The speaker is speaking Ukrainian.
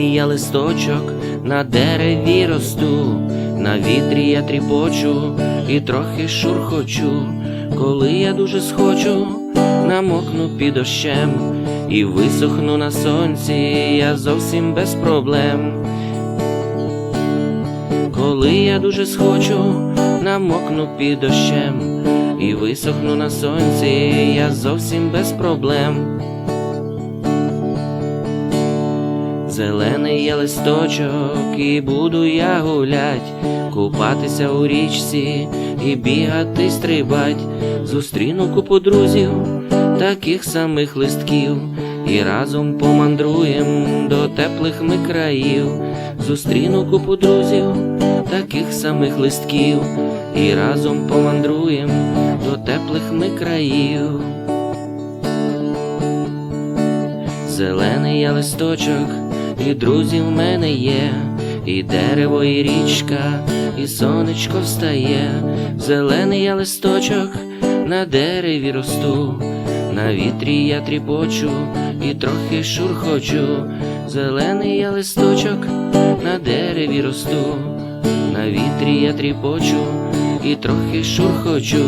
Я листочок на дереві росту, на вітрі я тріпочу і трохи шурхочу, коли я дуже схочу, намокну під дощем і висохну на сонці, я зовсім без проблем. Коли я дуже схочу, намокну під дощем і висохну на сонці, я зовсім без проблем. Зелений я листочок, і буду я гулять, купатися у річці і бігати, стрибать, зустріну купу друзів, таких самих листків, і разом помандруєм до теплих ми країв, зустріну купу друзів, таких самих листків, і разом помандруєм до теплих ми країв. Зелений я листочок, і друзі в мене є, і дерево, і річка, і сонечко встає, зелений я листочок, на дереві росту, на вітрі я тріпочу і трохи шурхочу, зелений я листочок, на дереві росту, на вітрі я тріпочу і трохи шурхочу.